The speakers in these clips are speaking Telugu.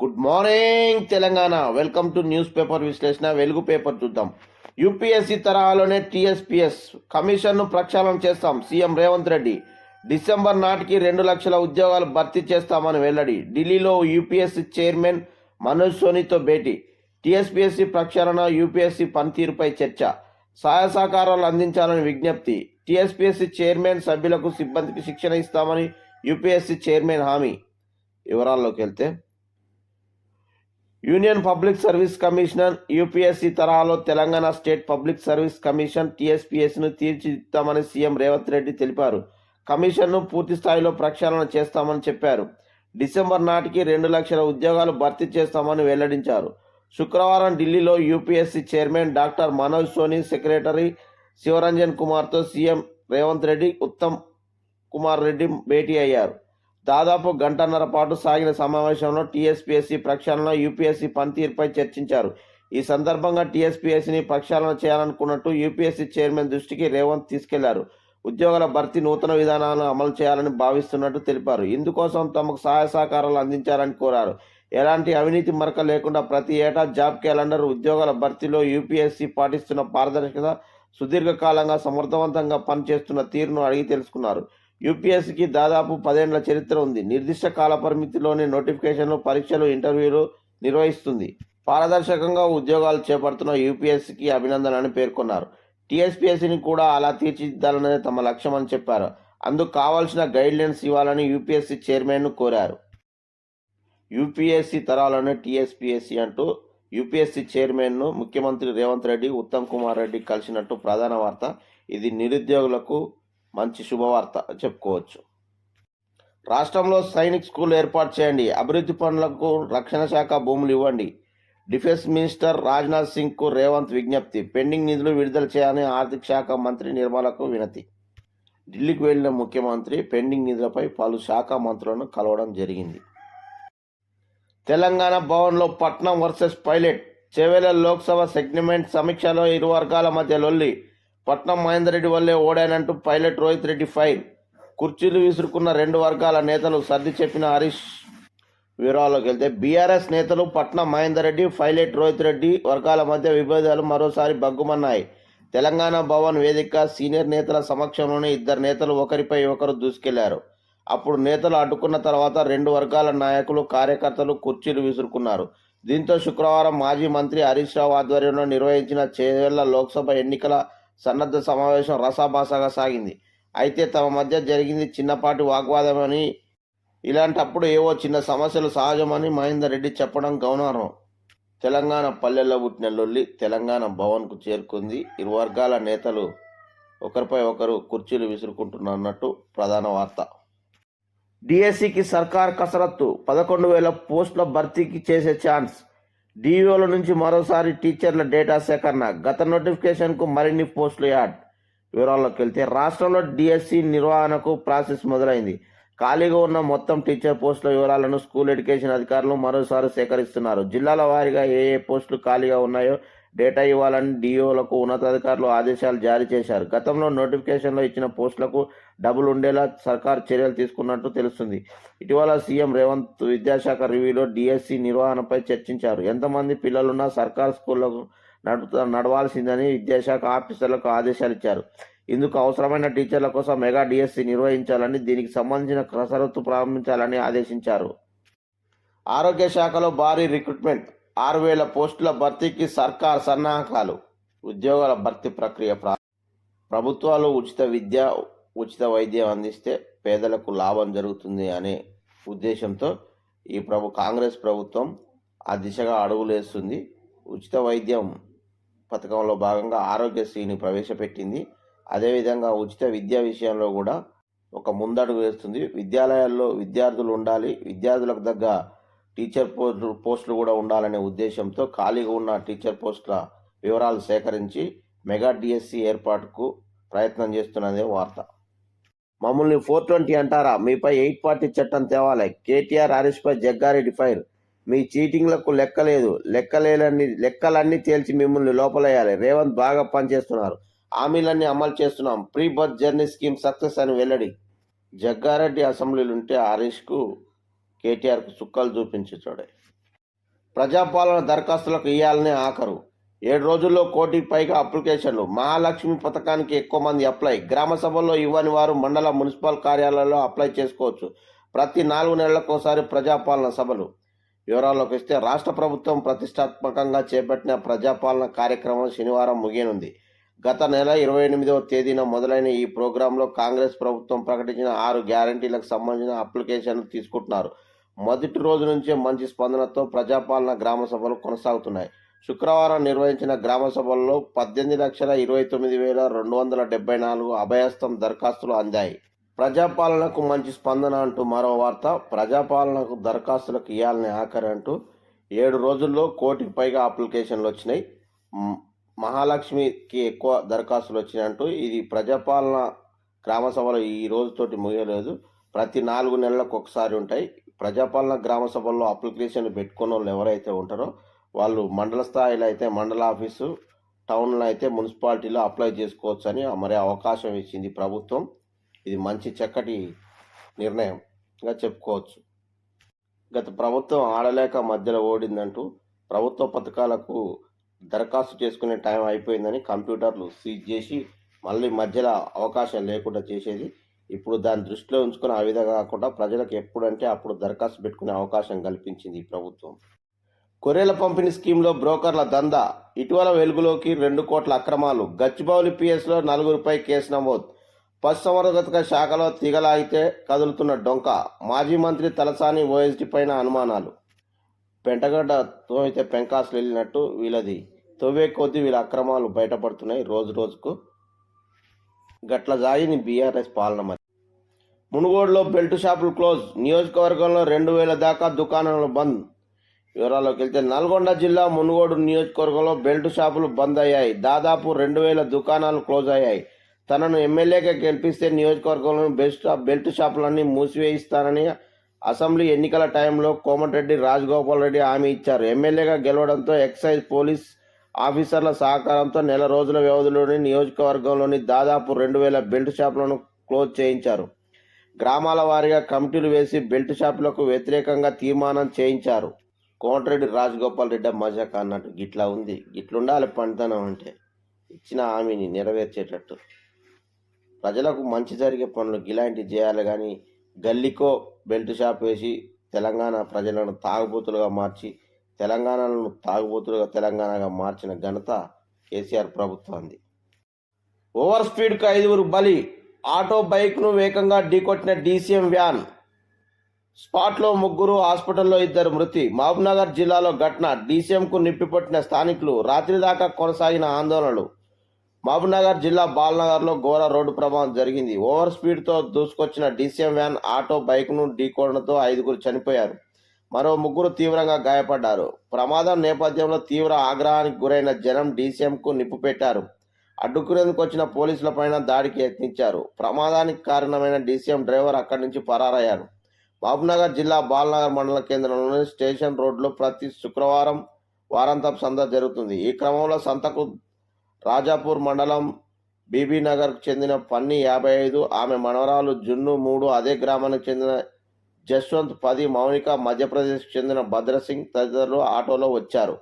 Good morning Telangana. Welcome to news paper విశ్లేషణ వెలుగు పేపర్ చూద్దాం. యూపీఎస్సీ తరహాలోనే టీఎస్పీఎస్ కమిషన్ను ప్రక్షాళన చేస్తాం సీఎం రేవంత్ రెడ్డి. డిసెంబర్ నాటికి రెండు లక్షల ఉద్యోగాలు భర్తీ చేస్తామని వెల్లడి. ఢిల్లీలో యూపీఎస్సీ చైర్మన్ మనోజ్ సోనీతో భేటీ. టీఎస్పీఎస్సీ ప్రక్షాళన యూపీఎస్సీ పనితీరుపై చర్చ. సహాయ సహకారాలు అందించాలని విజ్ఞప్తి. టీఎస్పీఎస్సీ చైర్మన్ సభ్యులకు సిబ్బందికి శిక్షణ ఇస్తామని యూపీఎస్సీ చైర్మన్ హామీ. వివరాల్లోకి వెళ్తే union public service commissioner UPSC తరహాలో Telangana state public service commission టీఎస్పీఎస్ను తీర్చిదిద్దామని సీఎం రేవంత్ రెడ్డి తెలిపారు. కమిషన్ను పూర్తి స్థాయిలో ప్రక్షాళన చేస్తామని చెప్పారు. డిసెంబర్ నాటికి రెండు లక్షల ఉద్యోగాలు భర్తీ చేస్తామని వెల్లడించారు. శుక్రవారం ఢిల్లీలో UPSC chairman doctor Manoj Soni secretary Shivaranjan కుమార్తో సీఎం రేవంత్ రెడ్డి ఉత్తమ్ కుమార్ రెడ్డి భేటీ అయ్యారు. దాదాపు గంటన్నర పాటు సాగిన సమావేశంలో టీఎస్పీఎస్సీ ప్రక్షాళన యూపీఎస్సీ పనితీరుపై చర్చించారు. ఈ సందర్భంగా టీఎస్పీఎస్సీని ప్రక్షాళన చేయాలనుకున్నట్టు యూపీఎస్సీ చైర్మన్ దృష్టికి రేవంత్ తీసుకెళ్ళారు. ఉద్యోగుల భర్తీ నూతన విధానాలను అమలు చేయాలని భావిస్తున్నట్టు తెలిపారు. ఇందుకోసం తమకు సహాయ సహకారాలు అందించాలని కోరారు. ఎలాంటి అవినీతి మరక లేకుండా ప్రతి ఏటా జాబ్ క్యాలెండర్ ఉద్యోగాల భర్తీలో యూపీఎస్సీ పాటిస్తున్న పారదర్శకత సుదీర్ఘకాలంగా సమర్థవంతంగా పనిచేస్తున్న తీరును అడిగి తెలుసుకున్నారు. యూపీఎస్సీకి దాదాపు పదేండ్ల చరిత్ర ఉంది. నిర్దిష్ట కాల పరిమితిలోనే నోటిఫికేషన్లు పరీక్షలు ఇంటర్వ్యూలు నిర్వహిస్తుంది. పారదర్శకంగా ఉద్యోగాలు చేపడుతున్న యూపీఎస్సీకి అభినందనని పేర్కొన్నారు. టీఎస్పీఎస్సీని కూడా అలా తీర్చిదిద్దాలనేది తమ లక్ష్యం అని చెప్పారు. అందుకు కావాల్సిన గైడ్లైన్స్ ఇవ్వాలని యూపీఎస్సీ చైర్మన్ను కోరారు. యూపీఎస్సీ తరాలను టీఎస్పీఎస్సీ అంటూ యూపీఎస్సీ చైర్మన్ను ముఖ్యమంత్రి రేవంత్ రెడ్డి ఉత్తమ్ కుమార్ రెడ్డి కలిసినట్టు ప్రధాన వార్త. ఇది నిరుద్యోగులకు మంచి శుభవార్త చెప్పుకోవచ్చు. రాష్ట్రంలో సైనిక్ స్కూల్ ఏర్పాటు చేయండి. అభివృద్ధి పనులకు రక్షణ శాఖ భూములు ఇవ్వండి. డిఫెన్స్ మినిస్టర్ రాజ్నాథ్ సింగ్కు రేవంత్ విజ్ఞప్తి. పెండింగ్ నిధులు విడుదల చేయాలని ఆర్థిక శాఖ మంత్రి నిర్మలకు వినతి. ఢిల్లీకి వెళ్ళిన ముఖ్యమంత్రి పెండింగ్ నిధులపై పలు శాఖ మంత్రులను కలవడం జరిగింది. తెలంగాణ భవన్లో Patnam versus Pilot. Chevella Lok Sabha segment సమీక్షలో ఇరు వర్గాల మధ్య లొల్లి. పట్నం మహేందర్ రెడ్డి వల్లే ఓడానంటూ పైలట్ రోహిత్ రెడ్డి ఫైర్ కుర్చీలు విసురుకున్న రెండు వర్గాల నేతలు సర్ది చెప్పిన హరీష్ వివరాల్లోకి వెళ్తే బీఆర్ఎస్ నేతలు పట్నం మహేందర్ రెడ్డి పైలట్ రోహిత్ రెడ్డి వర్గాల మధ్య విభేదాలు మరోసారి బగ్గుమన్నాయి తెలంగాణ భవన్ వేదిక సీనియర్ నేతల సమక్షంలోనే ఇద్దరు నేతలు ఒకరిపై ఒకరు దూసుకెళ్ళారు. అప్పుడు నేతలు అడ్డుకున్న తర్వాత రెండు వర్గాల నాయకులు కార్యకర్తలు కుర్చీలు విసురుకున్నారు. దీంతో శుక్రవారం మాజీ మంత్రి హరీష్ రావు ఆధ్వర్యంలో నిర్వహించిన చేవెళ్ళ లోక్సభ ఎన్నికల సన్నద్ధ సమావేశం రసాభాసగా సాగింది. అయితే తమ మధ్య జరిగింది చిన్నపాటి వాగ్వాదమని ఇలాంటప్పుడు ఏవో చిన్న సమస్యలు సహజమని మహేందర్ రెడ్డి చెప్పడం గౌనార్హం తెలంగాణ పల్లెల్లో పుట్టిన లొల్లి తెలంగాణ భవన్కు చేరుకుంది. ఇరు వర్గాల నేతలు ఒకరిపై ఒకరు కుర్చీలు విసురుకుంటున్నట్టు ప్రధాన వార్త. డిఎస్సికి సర్కార్ కసరత్తు. పదకొండు వేల పోస్టుల భర్తీకి చేసే ఛాన్స్. డిఓల నుంచి మరోసారి టీచర్ల డేటా సేకరణ. గత నోటిఫికేషన్కు మరిన్ని పోస్టులు యాడ్. వివరాల్లోకి వెళ్తే రాష్ట్రంలో డిఎస్సి నిర్వహణకు ప్రాసెస్ మొదలైంది. ఖాళీగా ఉన్న మొత్తం టీచర్ పోస్టుల వివరాలను స్కూల్ ఎడ్యుకేషన్ అధికారులు మరోసారి సేకరిస్తున్నారు. జిల్లాల వారీగా ఏ ఏ పోస్టులు ఖాళీగా ఉన్నాయో డేటా ఇవ్వాలని డిఓలకు ఉన్నతాధికారులు ఆదేశాలు జారీ చేశారు. గతంలో నోటిఫికేషన్లో ఇచ్చిన పోస్టులకు డబ్బులు ఉండేలా సర్కార్ చర్యలు తీసుకున్నట్టు తెలుస్తుంది. ఇటీవల సీఎం రేవంత్ విద్యాశాఖ రివ్యూలో డిఎస్సి నిర్వహణపై చర్చించారు. ఎంతమంది పిల్లలున్నా సర్కార్ స్కూళ్ళకు నడుపు నడవాల్సిందని విద్యాశాఖ ఆఫీసర్లకు ఆదేశాలు ఇచ్చారు. ఇందుకు అవసరమైన టీచర్ల కోసం మెగా డిఎస్సి నిర్వహించాలని దీనికి సంబంధించిన కసరత్తు ప్రారంభించాలని ఆదేశించారు. ఆరోగ్య శాఖలో భారీ రిక్రూట్మెంట్ ఆరు వేల పోస్టుల భర్తీకి సర్కార్ సన్నాహకాలు. ఉద్యోగాల భర్తీ ప్రక్రియ ప్రా ప్రభుత్వాలు ఉచిత విద్య ఉచిత వైద్యం అందిస్తే పేదలకు లాభం జరుగుతుంది అనే ఉద్దేశంతో ఈ ప్రభు కాంగ్రెస్ ప్రభుత్వం ఆ దిశగా అడుగులేస్తుంది. ఉచిత వైద్యం పథకంలో భాగంగా ఆరోగ్యశ్రీని ప్రవేశపెట్టింది. అదేవిధంగా ఉచిత విద్య విషయంలో కూడా ఒక ముందడుగు వేస్తుంది. విద్యాలయాల్లో విద్యార్థులు ఉండాలి. విద్యార్థులకు తగ్గ టీచర్ పోస్టులు పోస్టులు కూడా ఉండాలనే ఉద్దేశంతో ఖాళీగా ఉన్న టీచర్ పోస్టుల వివరాలు సేకరించి మెగా డిఎస్సి ఏర్పాటుకు ప్రయత్నం చేస్తున్నదే వార్త. మమ్మల్ని ఫోర్ ట్వంటీ అంటారా? మీపై ఎయిట్ పార్టీ చట్టం తేవాలి. కేటీఆర్ హరీష్పై జగ్గారెడ్డి ఫైర్. మీ చీటింగ్లకు లెక్కలేదు. లెక్కలేని లెక్కలన్నీ తేల్చి మిమ్మల్ని లోపలేయాలి. రేవంత్ బాగా పనిచేస్తున్నారు. హామీలన్నీ అమలు చేస్తున్నాం. ప్రీ బర్త్ జర్నీ స్కీమ్ సక్సెస్ అని వెల్లడి. జగ్గారెడ్డి అసెంబ్లీలు ఉంటే హరీష్కు కేటీఆర్కు చుక్కలు చూపించి ప్రజాపాలన దరఖాస్తులకు ఇవ్వాలని ఆఖరు. ఏడు రోజుల్లో కోటికి పైగా అప్లికేషన్లు. మహాలక్ష్మి పథకానికి ఎక్కువ మంది అప్లై. గ్రామ సభల్లో ఇవ్వని వారు మండల మున్సిపల్ కార్యాలయాల్లో అప్లై చేసుకోవచ్చు. ప్రతి నాలుగు నెలలకు ఒకసారి ప్రజాపాలన సభలు. వివరాల్లోకి వస్తే రాష్ట్ర ప్రభుత్వం ప్రతిష్టాత్మకంగా చేపట్టిన ప్రజాపాలన కార్యక్రమం శనివారం ముగియనుంది. గత నెల ఇరవై ఎనిమిదవ తేదీన మొదలైన ఈ ప్రోగ్రాంలో కాంగ్రెస్ ప్రభుత్వం ప్రకటించిన ఆరు గ్యారంటీలకు సంబంధించిన అప్లికేషన్లు తీసుకుంటున్నారు. మొదటి రోజు నుంచే మంచి స్పందనతో ప్రజాపాలన గ్రామ సభలు కొనసాగుతున్నాయి. శుక్రవారం నిర్వహించిన గ్రామ సభల్లో పద్దెనిమిది లక్షల ఇరవై తొమ్మిది వేల రెండు వందల డెబ్బై నాలుగు అభయస్థం దరఖాస్తులు అందాయి. ప్రజాపాలనకు మంచి స్పందన అంటూ మరో వార్త ప్రజాపాలనకు దరఖాస్తులకు ఇవ్వాలని ఆఖరి అంటూ ఏడు రోజుల్లో కోటికి పైగా అప్లికేషన్లు వచ్చినాయి. మహాలక్ష్మికి ఎక్కువ దరఖాస్తులు వచ్చినాయంటూ ఇది ప్రజాపాలన గ్రామ సభలు ఈ రోజుతోటి ముగియలేదు. ప్రతి నాలుగు నెలలకు ఒకసారి ఉంటాయి. ప్రజాపాలన గ్రామ సభల్లో అప్లికేషన్ పెట్టుకున్న వాళ్ళు ఎవరైతే ఉంటారో వాళ్ళు మండల స్థాయిలో అయితే మండల ఆఫీసు టౌన్లో అయితే మున్సిపాలిటీలో అప్లై చేసుకోవచ్చు అని మరి అవకాశం ఇచ్చింది ప్రభుత్వం. ఇది మంచి చక్కటి నిర్ణయంగా చెప్పుకోవచ్చు. గత ప్రభుత్వం ఆడలేక మధ్యలో ఓడిందంటూ ప్రభుత్వ పథకాలకు దరఖాస్తు చేసుకునే టైం అయిపోయిందని కంప్యూటర్లు సీజ్ చేసి మళ్ళీ మధ్యలో అవకాశం లేకుండా చేసేది. ఇప్పుడు దాన్ని దృష్టిలో ఉంచుకుని ఆ విధంగా కాకుండా ప్రజలకు ఎప్పుడంటే అప్పుడు దరఖాస్తు పెట్టుకునే అవకాశం కల్పించింది ఈ ప్రభుత్వం. కొరేల పంపిణీ స్కీమ్లో బ్రోకర్ల దందా. ఇటీవల వెలుగులోకి రెండు కోట్ల అక్రమాలు. గచ్చిబౌలి పిఎస్లో నలుగురిపై కేసు నమోదు. పశుసంవర్ధక శాఖలో తీగలాగితే కదులుతున్న డొంక. మాజీ మంత్రి తలసాని ఓఎస్డీ పైన అనుమానాలు. పెంటగడ్డ తోమితే పెంకాసులు వెళ్ళినట్టు వీళ్ళది. తవ్వే కొద్దీ వీళ్ళ అక్రమాలు బయటపడుతున్నాయి రోజు రోజుకు. గట్ల జాయిని బీఆర్ఎస్ పాలన మరి. మునుగోడులో బెల్ట్ షాపులు క్లోజ్. నియోజకవర్గంలో రెండు వేల దాకా దుకాణాలు బంద్. వివరాల్లోకి వెళ్తే నల్గొండ జిల్లా మునుగోడు నియోజకవర్గంలో బెల్ట్ షాపులు బంద్ అయ్యాయి. దాదాపు రెండు వేల దుకాణాలు క్లోజ్ అయ్యాయి. తనను ఎమ్మెల్యేగా గెలిపిస్తే నియోజకవర్గంలో బెస్ట్ బెల్ట్ షాపులన్నీ మూసివేయిస్తానని అసెంబ్లీ ఎన్నికల టైంలో కోమటిరెడ్డి రాజగోపాల్ రెడ్డి హామీ ఇచ్చారు. ఎమ్మెల్యేగా గెలవడంతో ఎక్సైజ్ పోలీస్ ఆఫీసర్ల సహకారంతో నెల రోజుల వ్యవధిలోని నియోజకవర్గంలోని దాదాపు రెండు వేల బెల్ట్ షాపులను క్లోజ్ చేయించారు. గ్రామాల వారీగా కమిటీలు వేసి బెల్ట్ షాపులకు వ్యతిరేకంగా తీర్మానం చేయించారు. కోమటిరెడ్డి రాజగోపాల్ రెడ్డి మజాక అన్నట్టు గిట్లా ఉంది. గిట్లుండాలి పనితనం అంటే. ఇచ్చిన హామీని నెరవేర్చేటట్టు. ప్రజలకు మంచి జరిగే పనులు ఇలాంటివి చేయాలి కానీ గల్లికో బెల్ట్ షాప్ వేసి తెలంగాణ ప్రజలను తాగుబోతులుగా మార్చి తెలంగాణను తాగుబోతులుగా తెలంగాణగా మార్చిన ఘనత కేసీఆర్ ప్రభుత్వాన్ని ఓవర్ స్పీడ్కు ఐదుగురు బలి ఆటో బైక్ను వేగంగా ఢీకొట్టిన డీసీఎం వ్యాన్. స్పాట్లో ముగ్గురు హాస్పిటల్లో ఇద్దరు మృతి. మహబూబ్నగర్ జిల్లాలో ఘటన డీసీఎంకు నిప్పిపట్టిన స్థానికులు రాత్రి దాకా కొనసాగిన ఆందోళనలు. మహబూబ్నగర్ జిల్లా బాల్నగర్లో ఘోర రోడ్డు ప్రమాదం జరిగింది. ఓవర్ స్పీడ్తో దూసుకొచ్చిన డీసీఎం వ్యాన్ ఆటో బైక్ను ఢీకొనడంతో ఐదుగురు చనిపోయారు. మరో ముగ్గురు తీవ్రంగా గాయపడ్డారు. ప్రమాదం నేపథ్యంలో తీవ్ర ఆగ్రహానికి గురైన జనం డీసీఎంకు నిప్పు పెట్టారు. అడ్డుకునేందుకు వచ్చిన పోలీసులపైన దాడికి యత్నించారు. ప్రమాదానికి కారణమైన డీసీఎం డ్రైవర్ అక్కడి నుంచి పరారయ్యారు మహబూబ్నగర్ జిల్లా బాలనగర్ మండల కేంద్రంలోని స్టేషన్ రోడ్లో ప్రతి శుక్రవారం వారాంతపు సంత జరుగుతుంది. ఈ క్రమంలో సంతకు రాజాపూర్ మండలం బీబీనగర్కు చెందిన పన్ని యాభై ఐదు ఆమె మనవరాలు జున్ను మూడు అదే గ్రామానికి చెందిన జస్వంత్ పది మౌనిక మధ్యప్రదేశ్కు చెందిన భద్రసింగ్ తదితరులు ఆటోలో వచ్చారు.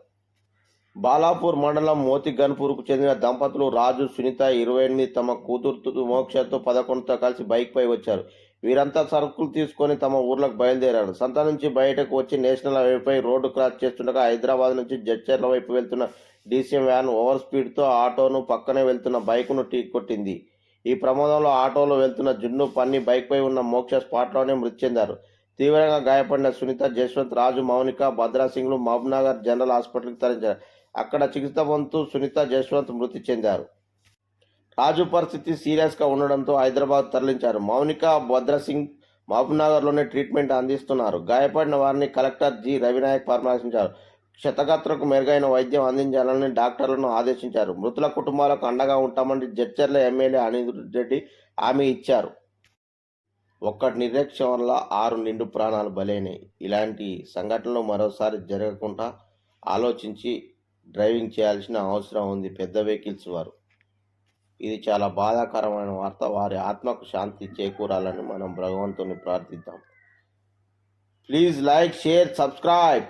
బాలాపూర్ మండలం మోతి గన్పూర్కు చెందిన దంపతులు రాజు సునీత ఇరవై ఎనిమిది తమ కూతురు మోక్షతో పదకొండుతో కలిసి బైక్పై వచ్చారు. వీరంతా సరుకులు తీసుకొని తమ ఊర్లకు బయలుదేరారు. సంత నుంచి బయటకు వచ్చి నేషనల్ హైవేపై రోడ్డు క్రాస్ చేస్తుండగా హైదరాబాద్ నుంచి జడ్చర్ల వైపు వెళ్తున్న డీసీ వ్యాన్ ఓవర్ స్పీడ్తో ఆటోను పక్కనే వెళ్తున్న బైకును టీ కొట్టింది ఈ ప్రమాదంలో ఆటోలో వెళ్తున్న జున్ను పన్ని బైక్పై ఉన్న మోక్ష స్పాట్లోనే మృతి చెందారు. తీవ్రంగా గాయపడిన సునీత జశ్వంత్ రాజు మౌనిక భద్రాసింగ్లు మహబూబ్నగర్ జనరల్ హాస్పిటల్కి తరలించారు. అక్కడ చికిత్స పొందుతూ సునీత జశ్వంత్ మృతి చెందారు. రాజు పరిస్థితి సీరియస్గా ఉండడంతో హైదరాబాద్ తరలించారు. మౌనిక భద్రసింగ్ మహబూబ్నగర్లోనే ట్రీట్మెంట్ అందిస్తున్నారు. గాయపడిన వారిని కలెక్టర్ జి. రవినాయక్ పరామర్శించారు. క్షతగాత్రకు మెరుగైన వైద్యం అందించాలని డాక్టర్లను ఆదేశించారు. మృతుల కుటుంబాలకు అండగా ఉంటామని జడ్చర్ల ఎమ్మెల్యే అనిల్ రెడ్డి హామీ ఇచ్చారు. ఒక్కటి నిర్లక్ష్యం వల్ల ఆరు నిండు ప్రాణాలు బలైనాయి. ఇలాంటి సంఘటనలు మరోసారి జరగకుండా ఆలోచించి డ్రైవింగ్ చేయాల్సిన అవసరం ఉంది పెద్ద వెహికల్స్ వారు. ఇది చాలా బాధాకరమైన వార్త. వారి ఆత్మకు శాంతి చేకూరాలని మనం భగవంతుని ప్రార్థిద్దాం. Please like share subscribe.